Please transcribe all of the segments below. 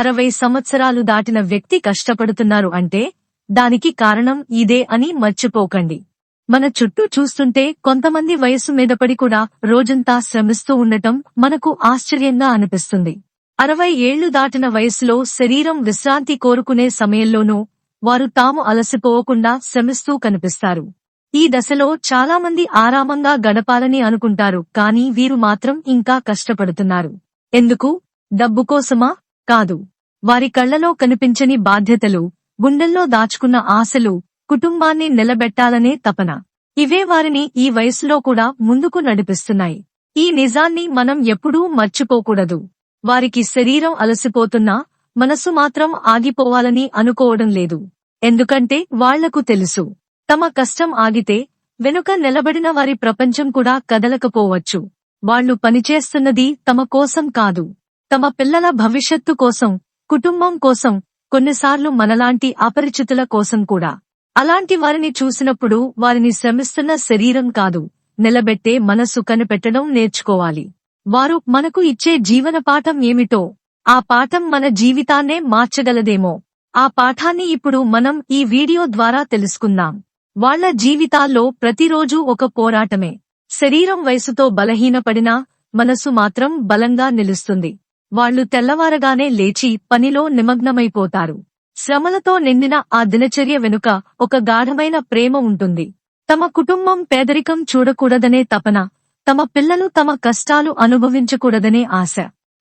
అరవై సంవత్సరాలు దాటిన వ్యక్తి కష్టపడుతున్నారు అంటే దానికి కారణం ఇదే అని మర్చిపోకండి. మన చుట్టూ చూస్తుంటే కొంతమంది వయసు మీదపడి కూడా రోజంతా శ్రమిస్తూ ఉండటం మనకు ఆశ్చర్యంగా అనిపిస్తుంది. అరవై ఏళ్ళు దాటిన వయసులో శరీరం విశ్రాంతి కోరుకునే సమయంలోనూ వారు తాము అలసిపోకుండా శ్రమిస్తూ కనిపిస్తారు. ఈ దశలో చాలామంది ఆరామంగా గడపాలని అనుకుంటారు కానీ వీరు మాత్రం ఇంకా కష్టపడుతున్నారు. ఎందుకు? డబ్బు కోసమా? కాదు. వారి కళ్ళలో కనిపించని బాధ్యతలు గుండెల్లో దాచుకున్న ఆశలు కుటుంబాన్ని నిలబెట్టాలనే తపన. ఇవే వారిని ఈ వయసులో కూడా ముందుకు నడిపిస్తున్నాయి. ఈ నిజాన్ని మనం ఎప్పుడూ మర్చిపోకూడదు. వారికి శరీరం అలసిపోతున్నా మనసు మాత్రం ఆగిపోవాలని అనుకోవడం లేదు. ఎందుకంటే వాళ్ళకు తెలుసు. తమ కష్టం ఆగితే వెనుక నిలబడిన వారి ప్రపంచం కూడా కదలకపోవచ్చు. వాళ్ళు పనిచేస్తున్నది తమ కోసం కాదు. తమ పిల్లల భవిష్యత్తు కోసం కుటుంబం కోసం కొన్నిసార్లు మనలాంటి అపరిచితుల కోసం కూడా. అలాంటి వారిని చూసినప్పుడు వారిని శ్రమిస్తున్న శరీరం కాదు నిలబెట్టే మనసు కనిపెట్టడం నేర్చుకోవాలి. వారు మనకు ఇచ్చే జీవన పాఠం ఏమిటో ఆ పాఠం మన జీవితాన్నే మార్చగలదేమో. ఆ పాఠాన్ని ఇప్పుడు మనం ఈ వీడియో ద్వారా తెలుసుకుందాం. వాళ్ళ జీవితాల్లో ప్రతిరోజూ ఒక పోరాటమే. శరీరం వయసుతో బలహీనపడినా మనసు మాత్రం బలంగా నిలుస్తుంది. వాళ్ళు తెల్లవారగానే లేచి పనిలో నిమగ్నమైపోతారు. శ్రమలతో నిండిన ఆ దినచర్య వెనుక ఒక గాఢమైన ప్రేమ ఉంటుంది. తమ కుటుంబం పేదరికం చూడకూడదనే తపన తమ పిల్లలు తమ కష్టాలు అనుభవించకూడదనే ఆశ.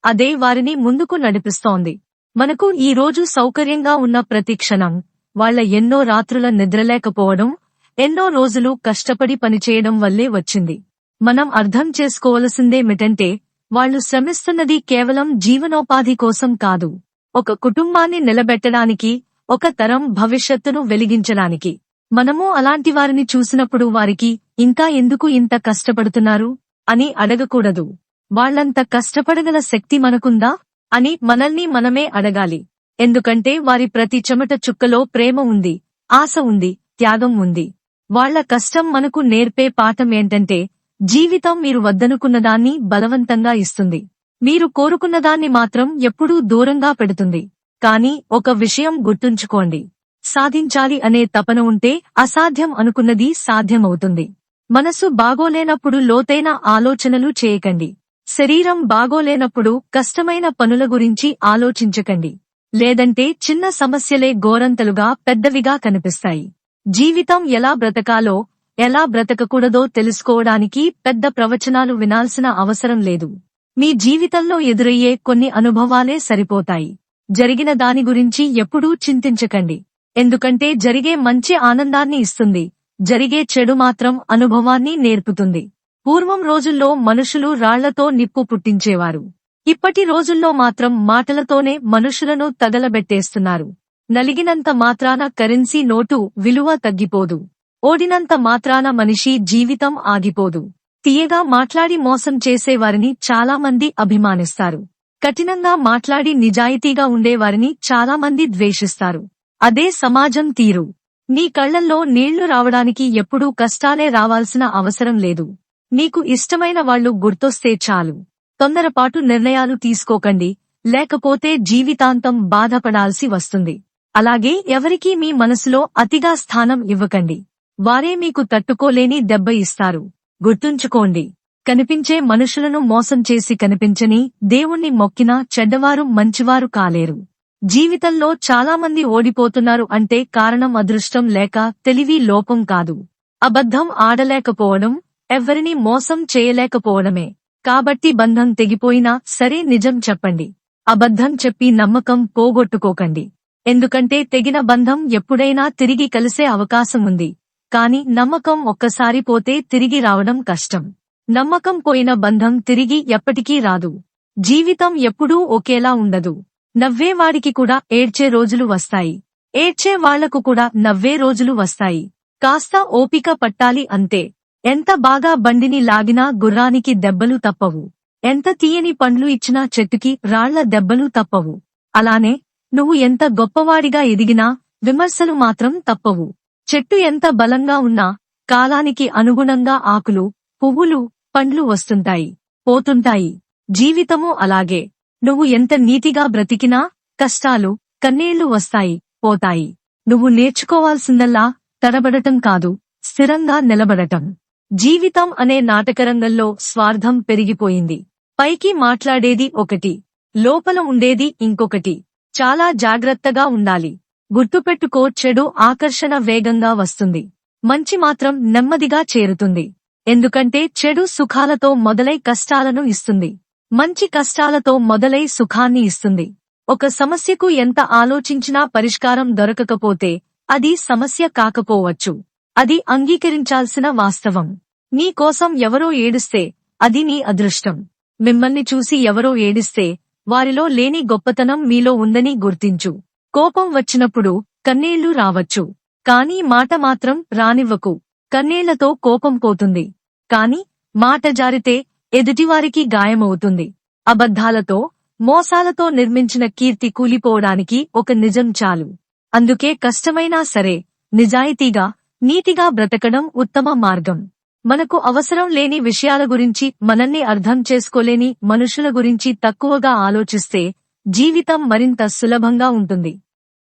అదే వారిని ముందుకు నడిపిస్తోంది. మనకు ఈ రోజు సౌకర్యంగా ఉన్న ప్రతి క్షణం వాళ్ళ ఎన్నో రాత్రుల నిద్రలేకపోవడం ఎన్నో రోజులు కష్టపడి పనిచేయడం వల్లే వచ్చింది. మనం అర్థం చేసుకోవలసిందేమిటంటే వాళ్ళు శ్రమిస్తున్నది కేవలం జీవనోపాధి కోసం కాదు. ఒక కుటుంబాన్ని నిలబెట్టడానికి ఒక తరం భవిష్యత్తును వెలిగించడానికి. మనము అలాంటి వారిని చూసినప్పుడు వారికి ఇంకా ఎందుకు ఇంత కష్టపడుతున్నారు? అని అడగకూడదు. వాళ్ళంత కష్టపడగల శక్తి మనకుందా? అని మనల్ని మనమే అడగాలి. ఎందుకంటే వారి ప్రతి చెమట చుక్కలో ప్రేమ ఉంది ఆశ ఉంది త్యాగం ఉంది. వాళ్ళ కష్టం మనకు నేర్పే పాఠం ఏంటంటే జీవితం మీరు వద్దనుకున్నదాన్ని బలవంతంగా ఇస్తుంది. మీరు కోరుకున్నదాన్ని మాత్రం ఎప్పుడూ దూరంగా పెడుతుంది. కానీ ఒక విషయం గుర్తుంచుకోండి. సాధించాలి అనే తపన ఉంటే అసాధ్యం అనుకున్నది సాధ్యమవుతుంది. మనసు బాగోలేనప్పుడు లోతైన ఆలోచనలు చేయకండి. శరీరం బాగోలేనప్పుడు కష్టమైన పనుల గురించి ఆలోచించకండి. లేదంటే చిన్న సమస్యలే గోరంతలుగా పెద్దవిగా కనిపిస్తాయి. జీవితం ఎలా బ్రతకాలో ఎలా బ్రతకకూడదో తెలుసుకోవడానికి పెద్ద ప్రవచనాలు వినాల్సిన అవసరం లేదు. మీ జీవితంలో ఎదురయ్యే కొన్ని అనుభవాలే సరిపోతాయి. జరిగిన దాని గురించి ఎప్పుడూ చింతించకండి. ఎందుకంటే జరిగే మంచి ఆనందాన్ని ఇస్తుంది. జరిగే చెడు మాత్రం అనుభవాన్ని నేర్పుతుంది. పూర్వం రోజుల్లో మనుషులు రాళ్ళతో నిప్పు పుట్టించేవారు. ఇప్పటి రోజుల్లో మాత్రం మాటలతోనే మనుషులను తగలబెట్టేస్తున్నారు. నలిగినంత మాత్రాన కరెన్సీ నోటు విలువ తగ్గిపోదు. ఓడినంత మాత్రాన మనిషి జీవితం ఆగిపోదు. తీయగా మాట్లాడి మోసం చేసేవారిని చాలా మంది అభిమానిస్తారు. కఠినంగా మాట్లాడి నిజాయితీగా ఉండేవారిని చాలా మంది ద్వేషిస్తారు. అదే సమాజం తీరు. నీ కళ్ళల్లో నీళ్ళు రావడానికి ఎప్పుడూ కష్టాలే రావాల్సిన అవసరం లేదు. నీకు ఇష్టమైన వాళ్ళు గుర్తొస్తే చాలు. తొందరపాటు నిర్ణయాలు తీసుకోకండి. లేకపోతే జీవితాంతం బాధపడాల్సి వస్తుంది. అలాగే ఎవరికీ మీ మనసులో అతిగా స్థానం ఇవ్వకండి. వారే మీకు తట్టుకోలేని దెబ్బ ఇస్తారు. గుర్తుంచుకోండి కనిపించే మనుషులను మోసం చేసి కనిపించని దేవుణ్ణి మొక్కినా చెడ్డవారు మంచివారు కాలేరు. జీవితంలో చాలామంది ఓడిపోతున్నారు అంటే కారణం అదృష్టం లేక తెలివి లోపం కాదు. అబద్ధం ఆడలేకపోవడం ఎవరిని మోసం చేయలేకపోవడమే. కాబట్టి బంధం తెగిపోయినా సరే నిజం చెప్పండి. అబద్ధం చెప్పి నమ్మకం పోగొట్టుకోకండి. ఎందుకంటే తెగిన బంధం ఎప్పుడైనా తిరిగి కలిసే అవకాశం ఉంది. కాని నమ్మకం ఒక్కసారి పోతే తిరిగి రావడం కష్టం. నమ్మకం పోయిన బంధం తిరిగి ఎప్పటికీ రాదు. జీవితం ఎప్పుడూ ఒకేలా ఉండదు. నవ్వేవాడికి కూడా ఏడ్చే రోజులు వస్తాయి. ఏడ్చే వాళ్ళకు కూడా నవ్వే రోజులు వస్తాయి. కాస్త ఓపిక పట్టాలి అంతే. ఎంత బాగా బండిని లాగినా గుర్రానికి దెబ్బలు తప్పవు. ఎంత తీయని పండ్లు ఇచ్చినా చెట్టుకి రాళ్ళ దెబ్బలు తప్పవు. అలానే నువ్వు ఎంత గొప్పవాడిగా ఎదిగినా విమర్శలు మాత్రం తప్పవు. చెట్టు ఎంత బలంగా ఉన్నా కాలానికి అనుగుణంగా ఆకులు పువ్వులు పండ్లు వస్తుంటాయి పోతుంటాయి. జీవితము అలాగే. నువ్వు ఎంత నీతిగా బ్రతికినా కష్టాలు కన్నీళ్ళు వస్తాయి పోతాయి. నువ్వు నేర్చుకోవాల్సిందల్లా తడబడటం కాదు స్థిరంగా నిలబడటం. జీవితం అనే నాటకరంగంలో స్వార్థం పెరిగిపోయింది. పైకి మాట్లాడేది ఒకటి లోపల ఉండేది ఇంకొకటి. చాలా జాగ్రత్తగా ఉండాలి. గుర్తుపెట్టుకో చెడు ఆకర్షణ వేగంగా వస్తుంది. మంచి మాత్రం నెమ్మదిగా చేరుతుంది. ఎందుకంటే చెడు సుఖాలతో మొదలై కష్టాలను ఇస్తుంది. మంచి కష్టాలతో మొదలై సుఖాన్ని ఇస్తుంది. ఒక సమస్యకు ఎంత ఆలోచించినా పరిష్కారం దొరకకపోతే అది సమస్య కాకపోవచ్చు. అది అంగీకరించాల్సిన వాస్తవం. నీ కోసం ఎవరో ఏడుస్తే అది నీ అదృష్టం. మిమ్మల్ని చూసి ఎవరో ఏడిస్తే వారిలో లేని గొప్పతనం మీలో ఉందని గుర్తించు. కోపం వచ్చినప్పుడు కన్నీళ్ళు రావచ్చు. కానీ మాట మాత్రం రానివ్వకు. కన్నీళ్ళతో కోపం పోతుంది. కాని మాట జారితే ఎదుటివారికి గాయమవుతుంది. అబద్ధాలతో మోసాలతో నిర్మించిన కీర్తి కూలిపోవడానికి ఒక నిజం చాలు. అందుకే కష్టమైనా సరే నిజాయితీగా నీతిగా బ్రతకడం ఉత్తమ మార్గం. మనకు అవసరం లేని విషయాల గురించి మనల్ని అర్థం చేసుకోలేని మనుషుల గురించి తక్కువగా ఆలోచిస్తే జీవితం మరింత సులభంగా ఉంటుంది.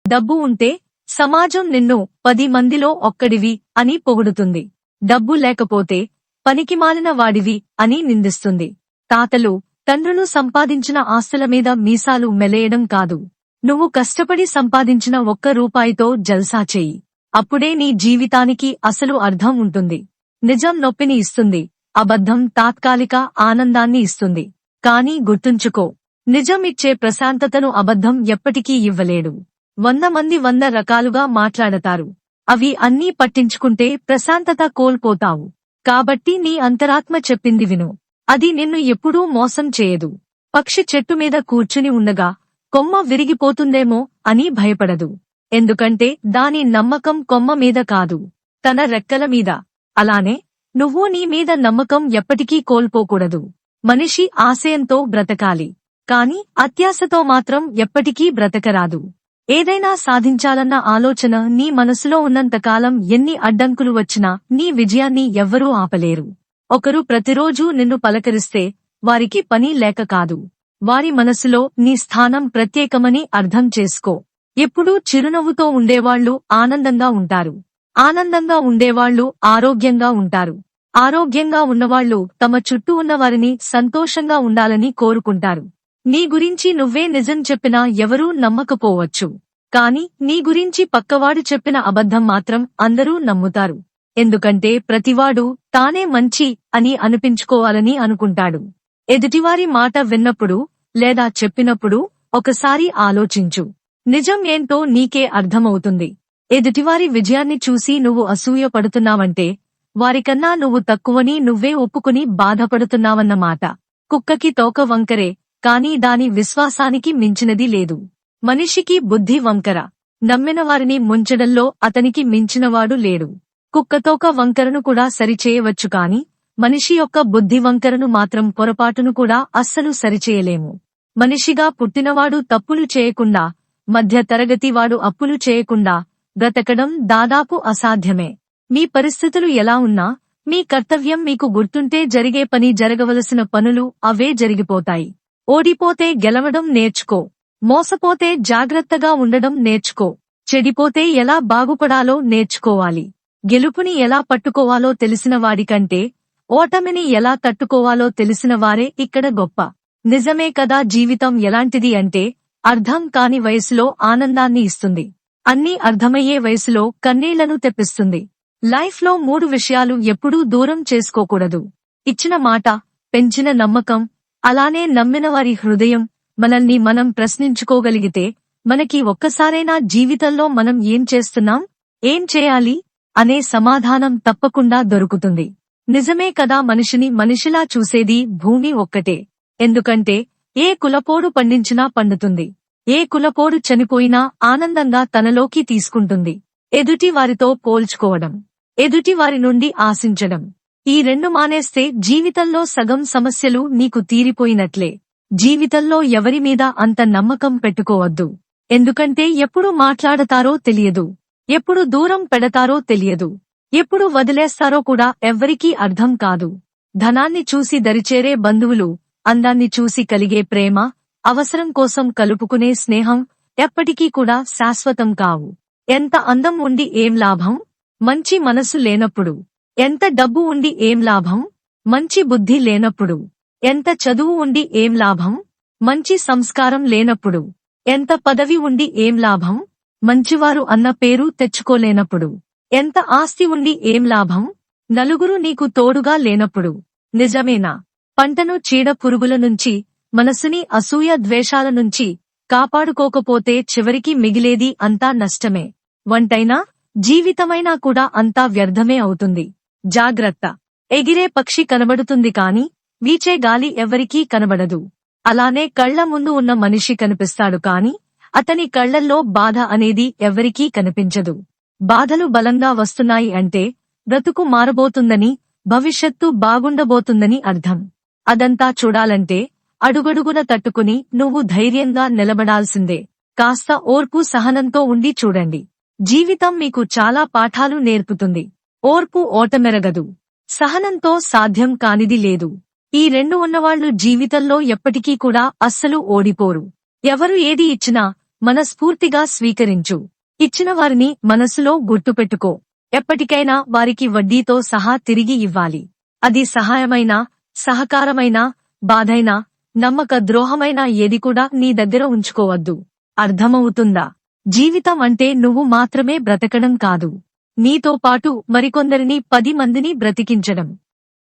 డబ్బు ఉంటే సమాజం నిన్ను పది మందిలో ఒక్కడివి అని పొగుడుతుంది. డబ్బు లేకపోతే పనికిమాలిన వాడివి అని నిందిస్తుంది. తాతలు తండ్రులు సంపాదించిన ఆస్తుల మీద మీసాలు మెలేయడం కాదు. నువ్వు కష్టపడి సంపాదించిన ఒక్క రూపాయితో జల్సా చెయ్యి. అప్పుడే నీ జీవితానికి అసలు అర్థం ఉంటుంది. నిజం నొప్పిని ఇస్తుంది. అబద్ధం తాత్కాలిక ఆనందాన్ని ఇస్తుంది. కానీ గుర్తుంచుకో నిజం ఇచ్చే ప్రశాంతతను అబద్ధం ఎప్పటికీ ఇవ్వలేడు. వంద మంది వంద రకాలుగా మాట్లాడతారు. అవి అన్నీ పట్టించుకుంటే ప్రశాంతత కోల్పోతావు. కాబట్టి నీ అంతరాత్మ చెప్పింది విను. అది నిన్ను ఎప్పుడూ మోసం చేయదు. పక్షి చెట్టు మీద కూర్చుని ఉండగా కొమ్మ విరిగిపోతుందేమో అని భయపడదు. ఎందుకంటే దాని నమ్మకం కొమ్మ మీద కాదు తన రెక్కల మీద. అలానే నువ్వు నీ మీద నమ్మకం ఎప్పటికీ కోల్పోకూడదు. మనిషి ఆశయంతో బ్రతకాలి. కాని అత్యాశతో మాత్రం ఎప్పటికీ బ్రతకరాదు. ఏదైనా సాధించాలన్న ఆలోచన నీ మనసులో ఉన్నంతకాలం ఎన్ని అడ్డంకులు వచ్చినా నీ విజయాన్ని ఎవ్వరూ ఆపలేరు. ఒకరు ప్రతిరోజూ నిన్ను పలకరిస్తే వారికి పని లేక కాదు. వారి మనసులో నీ స్థానం ప్రత్యేకమని అర్థం చేసుకో. ఎప్పుడూ చిరునవ్వుతో ఉండేవాళ్ళు ఆనందంగా ఉంటారు. ఆనందంగా ఉండేవాళ్ళు ఆరోగ్యంగా ఉంటారు. ఆరోగ్యంగా ఉన్నవాళ్ళు తమ చుట్టూ ఉన్నవారిని సంతోషంగా ఉండాలని కోరుకుంటారు. నీ గురించి నువ్వే నిజం చెప్పినా ఎవరూ నమ్మకపోవచ్చు. కాని నీ గురించి పక్కవాడు చెప్పిన అబద్ధం మాత్రం అందరూ నమ్ముతారు. ఎందుకంటే ప్రతివాడు తానే మంచి అని అనిపించుకోవాలని అనుకుంటాడు. ఎదుటివారి మాట విన్నప్పుడు లేదా చెప్పినప్పుడు ఒకసారి ఆలోచించు. నిజం ఏంటో నీకే అర్థమవుతుంది. ఎదుటివారి విజయాన్ని చూసి నువ్వు అసూయ పడుతున్నావంటే వారికన్నా నువ్వు తక్కువని నువ్వే ఒప్పుకుని బాధపడుతున్నావన్నమాట. కుక్కకి తోక వంకరే కాని దాని విశ్వాసానికి మించినది లేదు. మనిషికి బుద్ధి వంకర. నమ్మిన వారిని ముంచడంలో అతనికి మించినవాడు లేడు. కుక్కతోక వంకరను కూడా సరిచేయవచ్చు కాని మనిషి యొక్క బుద్ధి వంకరను మాత్రం పొరపాటును కూడా అస్సలు సరిచేయలేము. మనిషిగా పుట్టినవాడు తప్పులు చేయకుండా మధ్య తరగతివాడు అప్పులు చేయకుండా బ్రతకడం దాదాపు అసాధ్యమే. మీ పరిస్థితులు ఎలా ఉన్నా మీ కర్తవ్యం మీకు గుర్తుంటే జరిగే పని జరగవలసిన పనులు అవే జరిగిపోతాయి. ఓడిపోతే గెలవడం నేర్చుకో. మోసపోతే జాగ్రత్తగా ఉండడం నేర్చుకో. చెడిపోతే ఎలా బాగుపడాలో నేర్చుకోవాలి. గెలుపుని ఎలా పట్టుకోవాలో తెలిసిన వాడికంటే ఓటమిని ఎలా తట్టుకోవాలో తెలిసిన వారే ఇక్కడ గొప్ప. నిజమే కదా జీవితం ఎలాంటిది అంటే అర్థం కాని వయసులో ఆనందాన్ని ఇస్తుంది. అన్నీ అర్థమయ్యే వయసులో కన్నీళ్ళను తెప్పిస్తుంది. లైఫ్లో మూడు విషయాలు ఎప్పుడూ దూరం చేసుకోకూడదు. ఇచ్చిన మాట పెంచిన నమ్మకం అలానే నమ్మిన వారి హృదయం మనల్ని మనం ప్రశ్నించుకోగలిగితే మనకి ఒక్కసారైనా జీవితంలో మనం ఏం చేస్తున్నాం? ఏం చేయాలి? అనే సమాధానం తప్పకుండా దొరుకుతుంది. నిజమే కదా మనిషిని మనిషిలా చూసేది భూమి ఒక్కటే. ఎందుకంటే ఏ కులపోడు పండించినా పండుతుంది. ఏ కులపోడు చనిపోయినా ఆనందంగా తనలోకి తీసుకుంటుంది. ఎదుటి వారితో పోల్చుకోవడం. ఎదుటి వారి నుండి ఆశించడం. ఈ రెండు మానేస్తే జీవితంలో సగం సమస్యలు నీకు తీరిపోయినట్లే. జీవితంలో ఎవరి మీద అంత నమ్మకం పెట్టుకోవద్దు. ఎందుకంటే ఎప్పుడు మాట్లాడతారో తెలియదు. ఎప్పుడు దూరం పెడతారో తెలియదు. ఎప్పుడు వదిలేస్తారో కూడా ఎవ్వరికీ అర్థం కాదు. ధనాన్ని చూసి దరిచేరే బంధువులు అందాన్ని చూసి కలిగే ప్రేమ అవసరం కోసం కలుపుకునే స్నేహం ఎప్పటికీ కూడా శాశ్వతం కావు. ఎంత అందం ఉండి ఏం లాభం? మంచి మనసు లేనప్పుడు. ఎంత డబ్బు ఉండి ఏం లాభం? మంచి బుద్ధి లేనప్పుడు. ఎంత చదువు ఉండి ఏం లాభం? మంచి సంస్కారం లేనప్పుడు. ఎంత పదవి ఉండి ఏం లాభం? మంచివారు అన్న పేరు తెచ్చుకోలేనప్పుడు. ఎంత ఆస్తి ఉండి ఏం లాభం? నలుగురు నీకు తోడుగా లేనప్పుడు. నిజమేనా? పంటను చీడ పురుగుల నుంచి మనసుని అసూయ ద్వేషాల నుంచి కాపాడుకోకపోతే చివరికి మిగిలేది అంతా నష్టమే. వంటైనా జీవితమైనా కూడా అంతా వ్యర్థమే అవుతుంది. జాగ్రత్త. ఎగిరే పక్షి కనబడుతుంది కాని వీచే గాలి ఎవరికీ కనబడదు. అలానే కళ్ళ ముందు ఉన్న మనిషి కనిపిస్తాడు కాని అతని కళ్ళల్లో బాధ అనేది ఎవరికీ కనిపించదు. బాధలు బలంగా వస్తున్నాయి అంటే బ్రతుకు మారబోతుందని భవిష్యత్తు బాగుండబోతుందని అర్థం. అదంతా చూడాలంటే అడుగడుగున తట్టుకుని నువ్వు ధైర్యంగా నిలబడాల్సిందే. కాస్త ఓర్పు సహనంతో ఉండి చూడండి. జీవితం మీకు చాలా పాఠాలు నేర్పుతుంది. ఓర్పు ఓటమెరగదు. సహనంతో సాధ్యం కానిది లేదు. ఈ రెండు ఉన్నవాళ్ళు జీవితంలో ఎప్పటికీ కూడా అస్సలు ఓడిపోరు. ఎవరు ఏది ఇచ్చినా మనస్ఫూర్తిగా స్వీకరించు. ఇచ్చిన వారిని మనసులో గుర్తుపెట్టుకో. ఎప్పటికైనా వారికి వడ్డీతో సహా తిరిగి ఇవ్వాలి. అది సహాయమైనా సహకారమైనా బాధైనా నమ్మక ద్రోహమైన ఏది కూడా నీ దగ్గర ఉంచుకోవద్దు. అర్థమవుతుందా? జీవితం అంటే నువ్వు మాత్రమే బ్రతకడం కాదు. నీతో పాటు మరికొందరిని పది మందిని బ్రతికించడం.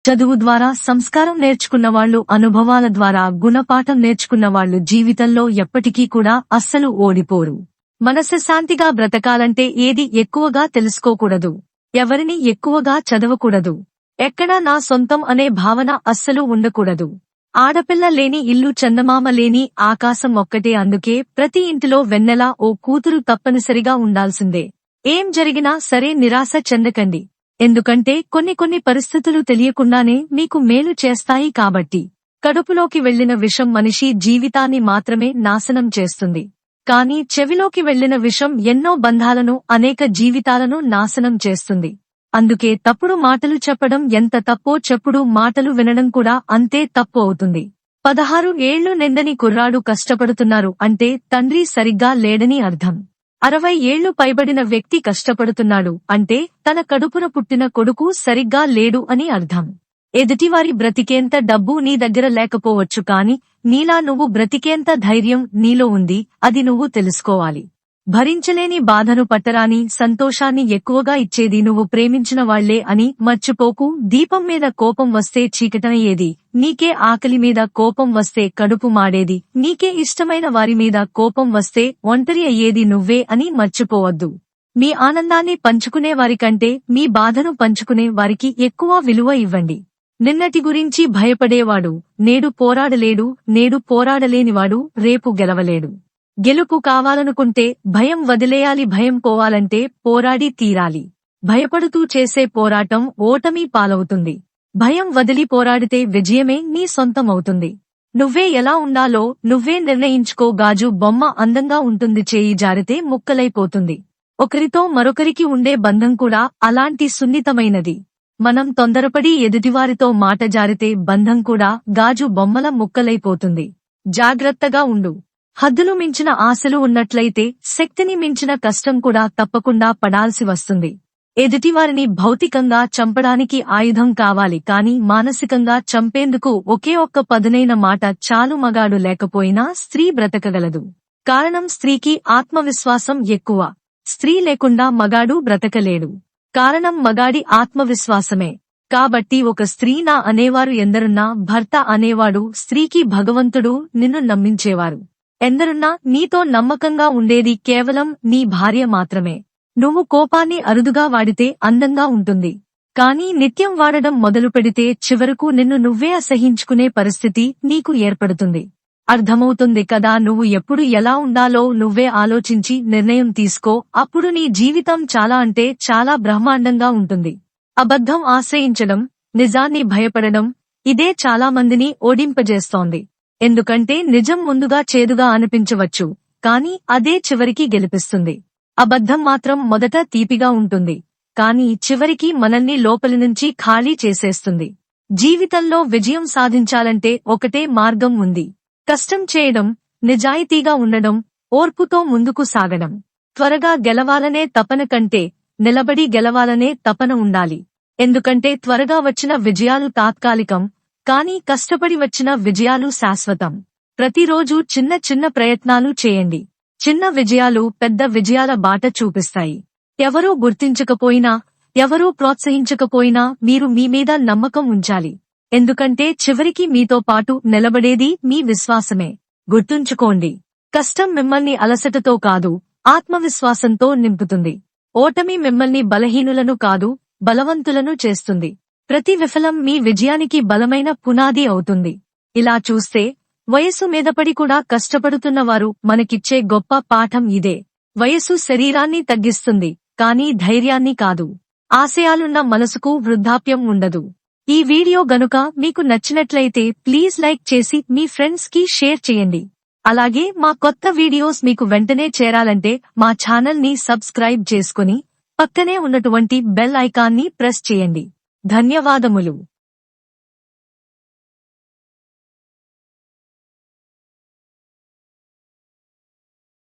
చదువు ద్వారా సంస్కారం నేర్చుకున్న వాళ్ళు అనుభవాల ద్వారా గుణపాఠం నేర్చుకున్న వాళ్ళు జీవితంలో ఎప్పటికీ కూడా అస్సలు ఓడిపోరు. మనశ్శాంతిగా బ్రతకాలంటే ఏది ఎక్కువగా తెలుసుకోకూడదు. ఎవరిని ఎక్కువగా చదవకూడదు. ఎక్కడా నా సొంతం అనే భావన అస్సలు ఉండకూడదు. ఆడపిల్ల లేని ఇల్లు చందమామ లేని ఆకాశం ఒక్కటే అందుకే ప్రతి ఇంటిలో వెన్నెలా ఓ కూతురు తప్పనిసరిగా ఉండాల్సిందే. ఏం జరిగినా సరే నిరాశ చెందకండి. ఎందుకంటే కొన్ని కొన్ని పరిస్థితులు తెలియకుండానే మీకు మేలు చేస్తాయి కాబట్టి. కడుపులోకి వెళ్ళిన విషం మనిషి జీవితాన్ని మాత్రమే నాశనం చేస్తుంది. కాని చెవిలోకి వెళ్ళిన విషం ఎన్నో బంధాలను అనేక జీవితాలను నాశనం చేస్తుంది. అందుకే తప్పుడు మాటలు చెప్పడం ఎంత తప్పో చెప్పుడు మాటలు వినడం కూడా అంతే తప్పు అవుతుంది. పదహారు ఏళ్ళు నిందని కుర్రాడు కష్టపడుతున్నారు అంటే తండ్రి సరిగ్గా లేడని అర్థం. అరవై ఏళ్ళు పైబడిన వ్యక్తి కష్టపడుతున్నాడు అంటే తన కడుపున పుట్టిన కొడుకు సరిగ్గా లేడు అని అర్థం. ఎదుటివారి బ్రతికేంత డబ్బు నీ దగ్గర లేకపోవచ్చు కాని నీలా నువ్వు బ్రతికేంత ధైర్యం నీలో ఉంది అది నువ్వు తెలుసుకోవాలి. భరించలేని బాధను పట్టరాని సంతోషాన్ని ఎక్కువగా ఇచ్చేది నువ్వు ప్రేమించిన వాళ్ళే అని మర్చిపోకు. దీపం మీద కోపం వస్తే చీకటనయ్యేది నీకే ఆకలి మీద కోపం వస్తే కడుపు మాడేది. నీకే ఇష్టమైన వారి మీద కోపం వస్తే ఒంటరి అయ్యేది నువ్వే అని మర్చిపోవద్దు. మీ ఆనందాన్ని పంచుకునే వారికంటే మీ బాధను పంచుకునే వారికి ఎక్కువ విలువ ఇవ్వండి. నిన్నటి గురించి భయపడేవాడు నేడు పోరాడలేడు నేడు పోరాడలేనివాడు రేపు గెలవలేడు. గెలుపు కావాలనుకుంటే భయం వదిలేయాలి భయం పోవాలంటే పోరాడి తీరాలి. భయపడుతూ చేసే పోరాటం ఓటమి పాలవుతుంది. భయం వదిలి పోరాడితే విజయమే నీ సొంతమవుతుంది. నువ్వే ఎలా ఉండాలో నువ్వే నిర్ణయించుకో గాజు బొమ్మ అందంగా ఉంటుంది చేయి జారితే ముక్కలైపోతుంది. ఒకరితో మరొకరికి ఉండే బంధం కూడా అలాంటి సున్నితమైనది. మనం తొందరపడి ఎదుటివారితో మాట జారితే బంధం కూడా గాజు బొమ్మల ముక్కలైపోతుంది. జాగ్రత్తగా ఉండు. హద్దులు మించిన ఆశలు ఉన్నట్లయితే శక్తిని మించిన కష్టం కూడా తప్పకుండా పడాల్సి వస్తుంది. ఎదుటివారిని భౌతికంగా చంపడానికి ఆయుధం కావాలి కాని మానసికంగా చంపేందుకు ఒకే ఒక్క పదునైన మాట చాలు మగాడు లేకపోయినా స్త్రీ బ్రతకగలదు. కారణం స్త్రీకి ఆత్మవిశ్వాసం ఎక్కువ. స్త్రీ లేకుండా మగాడు బ్రతకలేడు. కారణం మగాడి ఆత్మవిశ్వాసమే. కాబట్టి ఒక స్త్రీ నా అనేవారు ఎందరున్నా భర్త అనేవాడు స్త్రీకి భగవంతుడు నిన్ను నమ్మించేవారు. ఎందరున్నా నీతో నమ్మకంగా ఉండేది కేవలం నీ భార్య మాత్రమే. నువ్వు కోపాన్ని అరుదుగా వాడితే అందంగా ఉంటుంది. కానీ నిత్యం వాడడం మొదలు పెడితే చివరకు నిన్ను నువ్వే అసహించుకునే పరిస్థితి నీకు ఏర్పడుతుంది. అర్థమవుతుంది కదా నువ్వు ఎప్పుడు ఎలా ఉండాలో నువ్వే ఆలోచించి నిర్ణయం తీసుకో అప్పుడు నీ జీవితం చాలా అంటే చాలా బ్రహ్మాండంగా ఉంటుంది. అబద్ధం ఆశ్రయించడం నిజాన్ని భయపడడం ఇదే చాలా మందిని ఓడింపజేస్తోంది. ఎందుకంటే నిజం ముందుగా చేదుగా అనిపించవచ్చు కాని అదే చివరికి గెలిపిస్తుంది. అబద్ధం మాత్రం మొదట తీపిగా ఉంటుంది కాని చివరికి మనల్ని లోపలి నుంచి ఖాళీ చేసేస్తుంది. జీవితంలో విజయం సాధించాలంటే ఒకటే మార్గం ఉంది. కష్టం చేయడం నిజాయితీగా ఉండడం ఓర్పుతో ముందుకు సాగడం. త్వరగా గెలవాలనే తపన కంటే నిలబడి గెలవాలనే తపన ఉండాలి. ఎందుకంటే త్వరగా వచ్చిన విజయాలు తాత్కాలికం కానీ కష్టపడి వచ్చిన విజయాలు శాశ్వతం. ప్రతిరోజు చిన్న చిన్న ప్రయత్నాలు చేయండి. చిన్న విజయాలు పెద్ద విజయాల బాట చూపిస్తాయి. ఎవరూ గుర్తించకపోయినా ఎవరూ ప్రోత్సహించకపోయినా మీరు మీ మీద నమ్మకం ఉంచాలి. ఎందుకంటే చివరికి మీతో పాటు నిలబడేది మీ విశ్వాసమే. గుర్తుంచుకోండి కష్టం మిమ్మల్ని అలసటతో కాదు ఆత్మవిశ్వాసంతో నింపుతుంది. ఓటమి మిమ్మల్ని బలహీనులను కాదు బలవంతులను చేస్తుంది. ప్రతి విఫలం మీ విజయానికి బలమైన పునాది అవుతుంది. ఇలా చూస్తే వయస్సు మీదపడి కూడా కష్టపడుతున్నవారు మనకిచ్చే గొప్ప పాఠం ఇదే. వయస్సు శరీరాన్ని తగ్గిస్తుంది కానీ ధైర్యాన్ని కాదు. ఆశయాలున్న మనసుకు వృద్ధాప్యం ఉండదు. ఈ వీడియో గనుక మీకు నచ్చినట్లయితే ప్లీజ్ లైక్ చేసి మీ ఫ్రెండ్స్కి షేర్ చేయండి. అలాగే మా కొత్త వీడియోస్ మీకు వెంటనే చేరాలంటే మా ఛానల్ని సబ్స్క్రైబ్ చేసుకుని పక్కనే ఉన్నటువంటి బెల్ ఐకాన్ని ప్రెస్ చేయండి. ధన్యవాదములు.